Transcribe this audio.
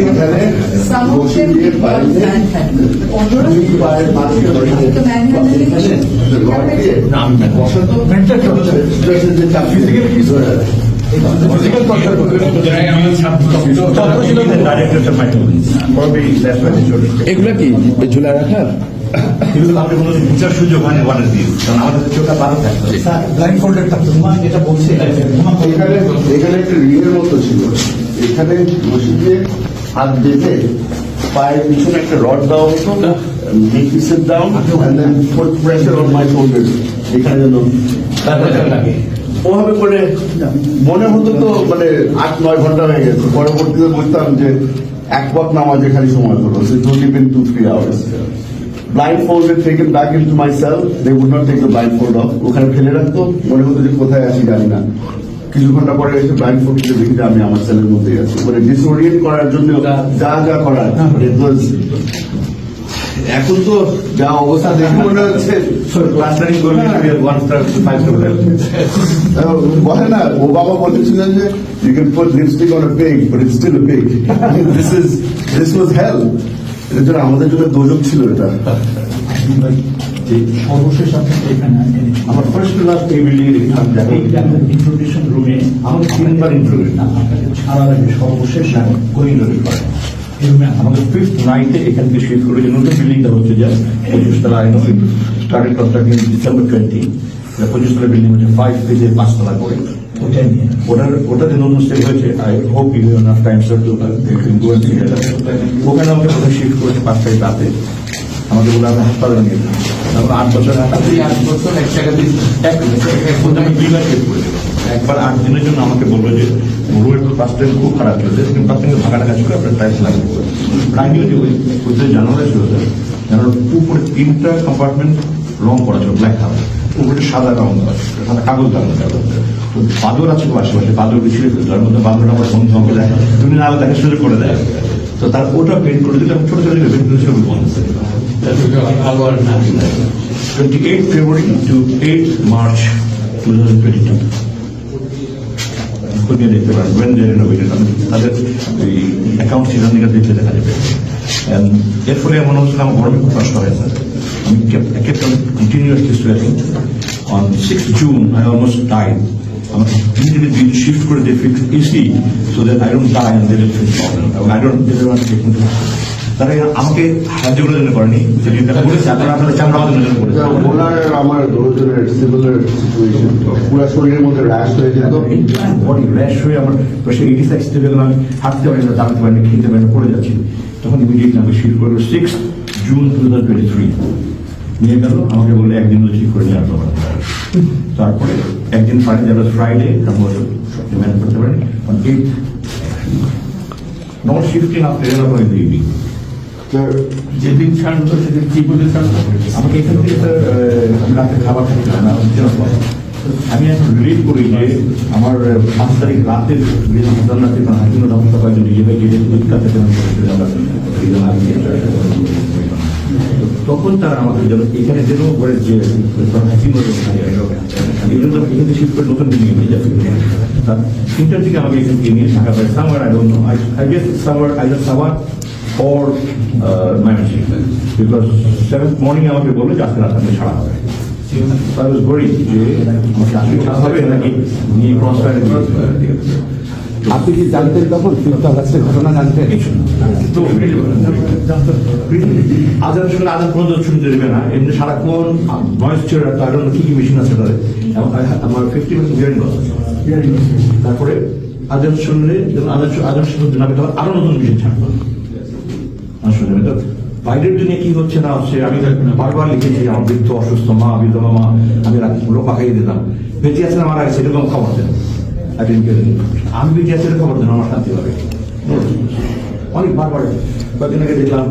এখানে বসে দিয়ে. দুই পায়ের মাঝখানে রড দিয়ে যে এগুলা কি? ঝুলা রাখার কিন্তু আপনি কোনো বিচার সুযোগ দিয়ে। কারণ আমাদের চোখটা ভালো থাকতো ব্লাইন্ড ফোল্ডেড থাকতো। তোমার যেটা বলছে এখানে এখানে একটা রিংয়ের মতো ছিল। এখানে বসে দিয়ে হাত বেঁধে পায়ের পিছনে একটা রড দেওয়া হতো অন মাই শোল্ডার এখানে যেন ওভাবে করে মনে হতো তো মানে আট নয় ঘণ্টা হয়ে গেছে। পরবর্তীতে বুঝতাম যে এক পথ নামাজে খালি সময় হলো। সে only been two three hours. Blindfolded taken back into my cell they would not take the blindfold off ওখানে ফেলে রাখতো। মনে হতো যে কোথায় আছি জানি না। কিছু ঘণ্টা পরে এসে ব্লাইন্ডফোল্ড দিয়ে দেখি যে আমি আমার সেলের মধ্যেই আছি। মানে ডিসওরিয়েন্ট করার জন্য যা যা করার এখন তো যা অবস্থা দেখে মনে হচ্ছে ক্লাস রানিং করলে ওয়ান স্টার ফাইভ স্টার বলে না ও বাবা বলেছিলেন যে you can put lipstick on a pig but it's still a pig this is this was hell এর জন্য আমাদের জন্য দোজক ছিল এটা। সর্বশেষ আপনি এখানে আমার ফার্স্ট ক্লাস এই বিল্ডিং এর আমি জানি এই ইন্ট্রোডিউশন রুমে আমাকে তিনবার ইন্টারভিউ। আপনাকে ছাড়ার আগে সর্বশেষ কোরিডোরে করে এই আমাদের ফিফথ নাইটে এখান থেকে শিফট করে যে নতুন বিল্ডিংটা হচ্ছে যে পঁচিশ তলা I know started construction December twenty পঁচিশ তলা বিল্ডিং হচ্ছে ফাইভ পেজে পাঁচতলা করে। ওটাই নিয়ে। ওটার ওটাতে নতুন স্টেপ হয়েছে। I hope you have enough time sir to ওখানে আমাকে প্রথমে শিফট করেছে পাঁচটায় রাতে। আমাকে বলে আমি হাসপাতালে নিয়ে তারপর আট বছর হাসপাতালে আট বছর এক জায়গাতে এক এক বলতে আমি দুইবার শিফট করেছিলাম একবার আট দিনের জন্য আমাকে বলল যে রোড ফার্স্ট টাইম খুব খারাপ চলেছে কিন্তু ফার্স্ট টাইম ভাঙা টাকা ছিল আপনার টাইলস লাগবে। প্রাইমারি যে ওই ওদের জানালা ছিল স্যার জানালার উপরে তিনটা কম্পার্টমেন্ট রং করা ছিল ব্ল্যাক কালার উপরে সাদা রং ছিল, সাদা কাগজ লাগানো ছিল তো বাদর আছে আশেপাশে বাদর বিছিয়ে তার মধ্যে বাদর আমার বন্ধু দেয় তুমি না দেখা সুযোগ করে দেয়। তো তার ওটা পেন্ট করে দিলে আমি ছোট ছোট পেন্ট ছবি বন্ধ twenty eight February to eight March two thousand twenty two খতিয়ে দেখতে পারেন ওয়েন দে রেনোভেটেড তাদের এই অ্যাকাউন্ট সেখান থেকে দেখতে দেখা যাবে। এর ফলে মনে হচ্ছিল আমার গরমে খুব কষ্ট হয় স্যার আমি kept continuously sweating on six June I almost আমাকে শিফট করে টেক ইনটু তারা আমাকে সাহায্য করার জন্য করেনি। বলেছে আপনারা আপনাদের চামড়া জন্য করেছে ওনার আমার দুজনের সিমিলার সিচুয়েশন পুরো শরীরের মধ্যে র্যাশ হয়ে যেত বডি র্যাশ হয়ে আমার প্রেশার এইটি সাইজ থেকে গেলাম আমি হাঁটতে পারি না দাঁড়াতে পারি না খেতে পারি না পড়ে যাচ্ছি। তখন ইমিডিয়েটলি আমাকে শিফট করল six June two thousand twenty three নিয়ে গেল আমাকে বলল একদিন ঠিক করে নিয়ে পারেন তারপরে একদিন পারেন যারা ফ্রাইডে ম্যানেজ করতে পারেন। Eight not shifting up train in evening যেদিন ছাড়লো সেদিন কি বলে ছাড়লো আমাকে এখান থেকে রাতে খাবার খেতে না আমি এখন রিলিভ করি যে আমার পাঁচ তারিখ রাতে হাসান রাতে হাকিম রহমত যে পরীক্ষাতে যেমন আমরা তখন তারা আমাকে যেন এখানে যেন করে যে জন্য করে নতুন বিল্ডিং তিনটার দিকে আমাকে নিয়ে Samar I don't I I Samar আমাকে বলল যে আজকে ছাড়া হবে। যে আমাকে ছাড়া হবে নাকি? আপনি কি জানতেন তখন? তিনটা গাছের ঘটনা জানতেন। তো আজান শুনলে আজান পর্যন্ত শুনতে দেবে না। এমনি সারাক্ষণ ভয়েস ছিল আরও কি কি মেশিন আছে আমার ফিফটি পার্সেন্ট তারপরে আজান শুনলে আজান আজান শুনতে না তখন আরও নতুন মেশিন আসলে তো বাইরের দুনিয়া কি হচ্ছে না হচ্ছে, আমি বারবার লিখেছি, আমার বৃদ্ধ অসুস্থ মা বিধবা মা আমি লোক পাকাই দিতাম বেঁচে আছে না মারা গেছে, এরকম খবর দেন। আমি আছি এরকম খবর দেন আমার শান্তি হবে। অনেক বারবার। কয়েকদিন আগে দেখলাম